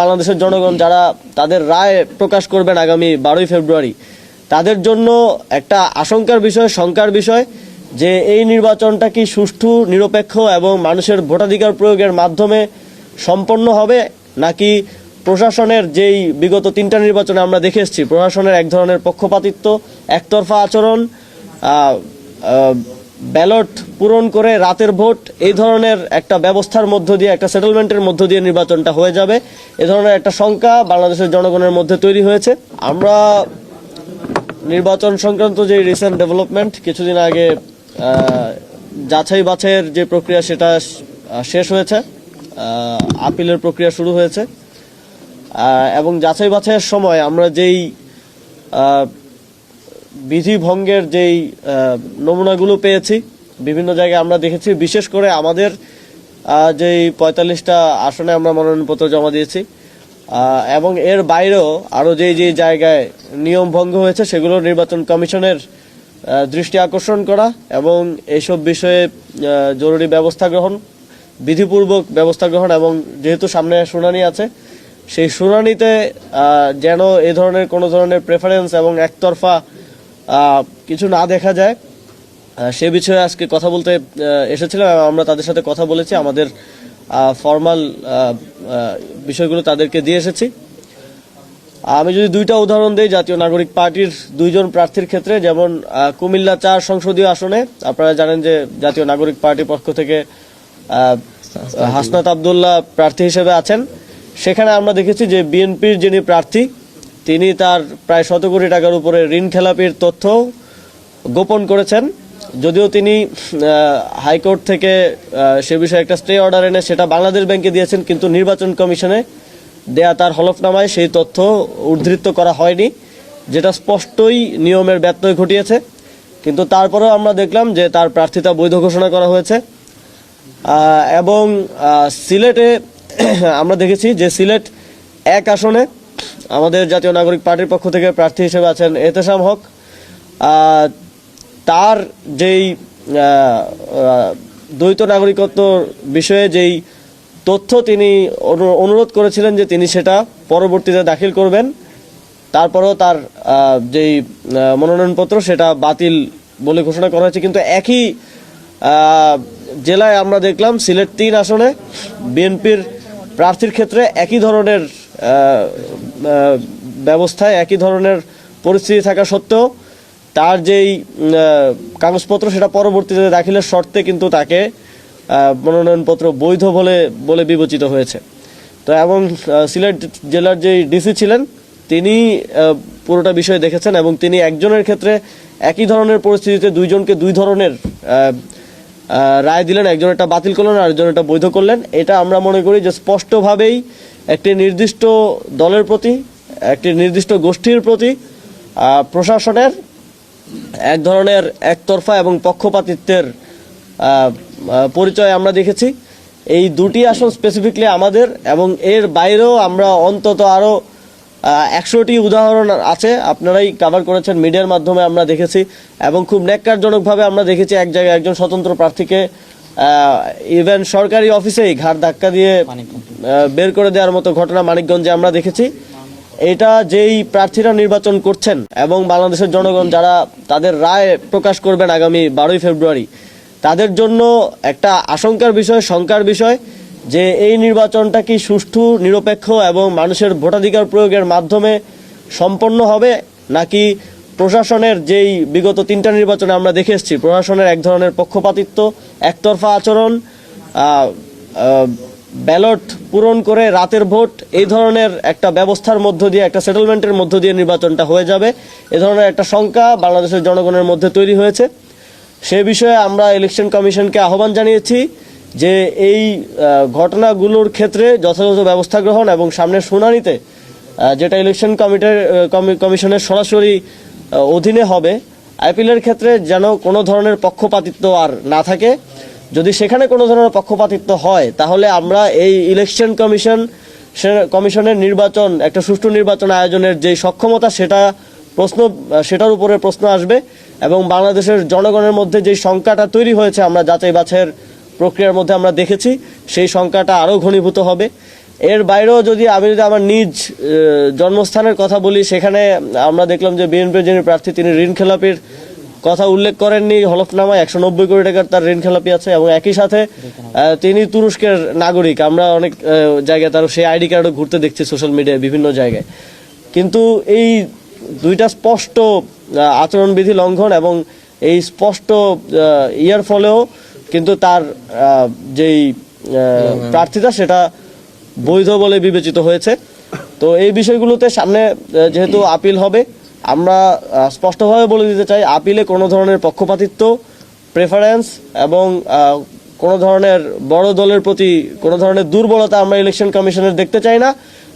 বাংলাদেশের জনগণ যারা তাদের রায় প্রকাশ করবেন আগামী বারোই ফেব্রুয়ারি, তাদের জন্য একটা আশঙ্কার বিষয়, শঙ্কার বিষয় যে এই নির্বাচনটা কি সুষ্ঠু, নিরপেক্ষ এবং মানুষের ভোটাধিকার প্রয়োগের মাধ্যমে সম্পন্ন হবে নাকি প্রশাসনের যেই বিগত তিনটা নির্বাচনে আমরা দেখে এসেছি, প্রশাসনের এক ধরনের পক্ষপাতিত্ব, একতরফা আচরণ ব্যালট পূরণ করে রাতের ভোট, এই ধরনের একটা ব্যবস্থার মধ্য দিয়ে, একটা সেটেলমেন্টের মধ্য দিয়ে নির্বাচনটা হয়ে যাবে। এ ধরনের একটা শঙ্কা বাংলাদেশের জনগণের মধ্যে তৈরি হয়েছে। আমরা নির্বাচন সংক্রান্ত যে রিসেন্ট ডেভেলপমেন্ট কিছুদিন আগে যাচাই বাছাইয়ের যে প্রক্রিয়া, সেটা শেষ হয়েছে। আপিলের প্রক্রিয়া শুরু হয়েছে। এবং যাচাই বাছাইয়ের সময় আমরা যেই আহ, বিধি ভঙ্গের যেই নমুনাগুলো পেয়েছি বিভিন্ন জায়গায় আমরা দেখেছি বিশেষ করে আমাদের যেই পঁয়তাল্লিশটা আসনে আমরা মনোনয়নপত্র জমা দিয়েছি এবং এর বাইরেও আরও যেই যেই জায়গায় নিয়ম ভঙ্গ হয়েছে সেগুলো নির্বাচন কমিশনের দৃষ্টি আকর্ষণ করা এবং এইসব বিষয়ে জরুরি ব্যবস্থা গ্রহণ বিধিপূর্বক ব্যবস্থা গ্রহণ এবং যেহেতু সামনে শুনানি আছে সেই শুনানিতে যেন এ ধরনের কোনো ধরনের প্রেফারেন্স এবং একতরফা কিছু না দেখা যায়। সে বিষয়ে আজকে কথা বলতে এসেছিলাম আমরা তাদের সাথে কথা বলেছি। আমাদের ফর্মাল বিষয়গুলো তাদেরকে দিয়ে এসেছি। আমি যদি দুইটা উদাহরণ দিই জাতীয় নাগরিক পার্টির দুইজন প্রার্থীর ক্ষেত্রে যেমন কুমিল্লা চার সংসদীয় আসনে আপনারা জানেন যে জাতীয় নাগরিক পার্টির পক্ষ থেকে হাসনাত আবদুল্লাহ প্রার্থী হিসেবে আছেন। সেখানে আমরা দেখেছি যে বিএনপির যিনি প্রার্থী তিনি তার প্রায় শত কোটি টাকার উপরে ঋণ খেলাপির তথ্য গোপন করেছেন। যদিও তিনি হাইকোর্ট থেকে সে বিষয়ে একটা স্টে অর্ডার এনে সেটা বাংলাদেশ ব্যাংকে দিয়েছেন, কিন্তু নির্বাচন কমিশনে দেয়া তার হলফনামায় সেই তথ্য উদ্ধৃত করা হয়নি, যেটা স্পষ্টই নিয়মের ব্যত্যয় ঘটিয়েছে। কিন্তু তারপরেও আমরা দেখলাম যে তার প্রার্থিতা বৈধ ঘোষণা করা হয়েছে। এবং সিলেটে, আমরা দেখেছি যে সিলেট এক আসনে আমাদের জাতীয় নাগরিক পার্টির পক্ষ থেকে প্রার্থী হিসেবে আছেন এতেশাম হক। তার যেই দ্বৈত নাগরিকত্ব বিষয়ে যেই তথ্য তিনি অনু- অনুরোধ করেছিলেন যে তিনি সেটা পরবর্তীতে দাখিল করবেন, তারপরেও তার যেই মনোনয়নপত্র সেটা বাতিল বলে ঘোষণা করা হয়েছে। কিন্তু একই জেলায় আমরা দেখলাম সিলেট তিন আসনে বিএনপির প্রার্থীর ক্ষেত্রে একই ধরনের ব্যবস্থায় একই ধরনের পরিস্থিতি থাকা সত্ত্বেও তার যেই কাগজপত্র সেটা পরবর্তীতে দাখিলের শর্তে কিন্তু তাকে মনোনয়নপত্র বৈধ বলে বলে বিবেচিত হয়েছে। তো এবং সিলেট জেলার যেই ডিসি ছিলেন, তিনি পুরোটা বিষয় দেখেছেন এবং তিনি একজনের ক্ষেত্রে একই ধরনের পরিস্থিতিতে দুইজনকে দুই ধরনের রায় দিলেন। একজন এটা বাতিল করলেন আর একজন এটা বৈধ করলেন। এটা আমরা মনে করি যে স্পষ্টভাবেই একটি নির্দিষ্ট দলের প্রতি, একটি নির্দিষ্ট গোষ্ঠীর প্রতি প্রশাসনের এক ধরনের একতরফা এবং পক্ষপাতিত্বের পরিচয় আমরা দেখেছি। এই দুটি আসন স্পেসিফিকলি আমাদের এবং এর বাইরেও আমরা অন্তত আরও একশোটি উদাহরণ আছে, আপনারাই কাভার করেছেন মিডিয়ার মাধ্যমে আমরা দেখেছি এবং খুব ন্যাক্কারজনকভাবে আমরা দেখেছি এক জায়গায় একজন স্বতন্ত্র প্রার্থীকে ইভেন সরকারি অফিসেই ঘাট ধাক্কা দিয়ে বের করে দেওয়ার মতো ঘটনা মানিকগঞ্জে আমরা দেখেছি। এটা যেই প্রার্থীরা নির্বাচন করছেন এবং বাংলাদেশের জনগণ যারা তাদের রায় প্রকাশ করবেন আগামী বারোই ফেব্রুয়ারি, তাদের জন্য একটা আশঙ্কার বিষয়, শঙ্কার বিষয় যে এই নির্বাচনটা কি সুষ্ঠু, নিরপেক্ষ এবং মানুষের ভোটাধিকার প্রয়োগের মাধ্যমে সম্পন্ন হবে নাকি প্রশাসনের যেই বিগত তিনটা নির্বাচনে আমরা দেখে এসেছি, প্রশাসনের এক ধরনের পক্ষপাতিত্ব, একতরফা আচরণ ব্যালট পূরণ করে রাতের ভোট, এই ধরনের একটা ব্যবস্থার মধ্য দিয়ে, একটা সেটেলমেন্টের মধ্য দিয়ে নির্বাচনটা হয়ে যাবে। এ ধরনের একটা শঙ্কা বাংলাদেশের জনগণের মধ্যে তৈরি হয়েছে। সে বিষয়ে আমরা ইলেকশন কমিশনকে আহ্বান জানিয়েছি যে এই ঘটনাগুলোর ক্ষেত্রে যথাযথ ব্যবস্থা গ্রহণ এবং সামনের শুনানিতে যেটা ইলেকশন কমিটির কমিশনের সরাসরি অধীনে হবে আইপিএলের ক্ষেত্রে যেন কোনো ধরনের পক্ষপাতিত্ব আর না থাকে। যদি সেখানে কোনো ধরনের পক্ষপাতিত্ব হয়, তাহলে আমরা এই ইলেকশন কমিশন কমিশনের নির্বাচন, একটা সুষ্ঠু নির্বাচন আয়োজনের যে সক্ষমতা, সেটা প্রশ্ন, সেটার উপরে প্রশ্ন আসবে এবং বাংলাদেশের জনগণের মধ্যে যে শঙ্কাটা তৈরি হয়েছে, আমরা যাচাই বাছাইয়ের প্রক্রিয়ার মধ্যে আমরা দেখেছি, সেই শঙ্কাটা আরও ঘনীভূত হবে। এর বাইরেও যদি আমি যদি আমার নিজ জন্মস্থানের কথা বলি, সেখানে আমরা দেখলাম যে বিএনপির যিনি প্রার্থী, তিনি ঋণ খেলাপির কথা উল্লেখ করেননি হলফনামায় একশো নব্বই কোটি টাকার তার ঋণ খেলাপি আছে এবং একই সাথে তিনি তুরস্কের নাগরিক। আমরা অনেক জায়গায় তার সেই আইডি কার্ডও ঘুরতে দেখছি সোশ্যাল মিডিয়ায় বিভিন্ন জায়গায়। কিন্তু এই দুইটা স্পষ্ট আচরণবিধি লঙ্ঘন এবং এই স্পষ্ট ইয়ার ফলেও কিন্তু তার যেই প্রার্থিতা সেটা বৈধ বলে বিবেচিত হয়েছে। তো এই বিষয়গুলোতে সামনে যেহেতু আপিল হবে আমরা স্পষ্টভাবে বলে দিতে চাই, আপিলে কোনো ধরনের পক্ষপাতিত্ব প্রেফারেন্স এবং কোনো ধরনের বড় দলের প্রতি কোনো ধরনের দুর্বলতা আমরা ইলেকশন কমিশনের দেখতে চাই না।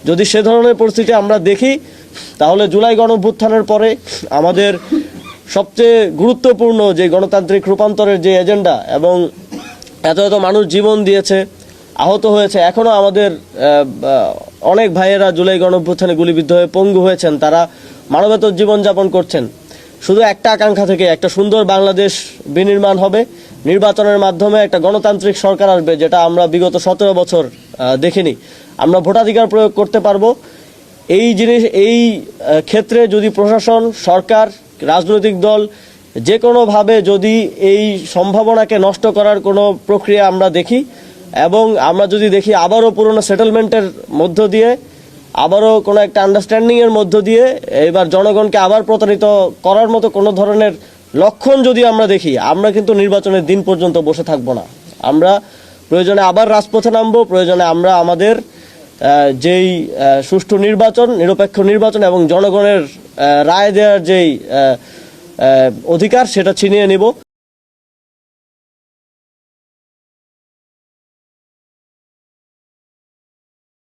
যদি সে ধরনের পরিস্থিতি আমরা দেখি, তাহলে জুলাই গণভ্যুত্থানের পরে আমাদের সবচেয়ে গুরুত্বপূর্ণ যে গণতান্ত্রিক রূপান্তরের যে এজেন্ডা এবং এত এত মানুষ জীবন দিয়েছে, আহত হয়েছে, এখনও আমাদের অনেক ভাইয়েরা জুলাই গণভ্যুত্থানে গুলিবিদ্ধ হয়ে পঙ্গু হয়েছেন। তারা মানবেতর জীবনযাপন করছেন। শুধু একটা আকাঙ্ক্ষা থেকে একটা সুন্দর বাংলাদেশ বিনির্মাণ হবে। নির্বাচনের মাধ্যমে একটা গণতান্ত্রিক সরকার আসবে, যেটা আমরা বিগত সতেরো বছর দেখিনি। আমরা ভোটাধিকার প্রয়োগ করতে পারব। এই জিনিস, এই ক্ষেত্রে যদি প্রশাসন, সরকার, রাজনৈতিক দল যে কোনোভাবে যদি এই সম্ভাবনাকে নষ্ট করার কোনো প্রক্রিয়া আমরা দেখি, এবং আমরা যদি দেখি আবারও পুরনো সেটেলমেন্টের মধ্য দিয়ে আবারও কোনো একটা আন্ডারস্ট্যান্ডিংয়ের মধ্য দিয়ে এবার জনগণকে আবার প্রতারিত করার মতো কোনো ধরনের লক্ষণ যদি আমরা দেখি, আমরা কিন্তু নির্বাচনের দিন পর্যন্ত বসে থাকব না। আমরা প্রয়োজনে আবার রাজপথে নামবো, প্রয়োজনে আমরা আমাদের যেই সুষ্ঠু নির্বাচন, নিরপেক্ষ নির্বাচন এবং জনগণের রায় দেওয়ার যেই অধিকার, সেটা ছিনিয়ে নিব।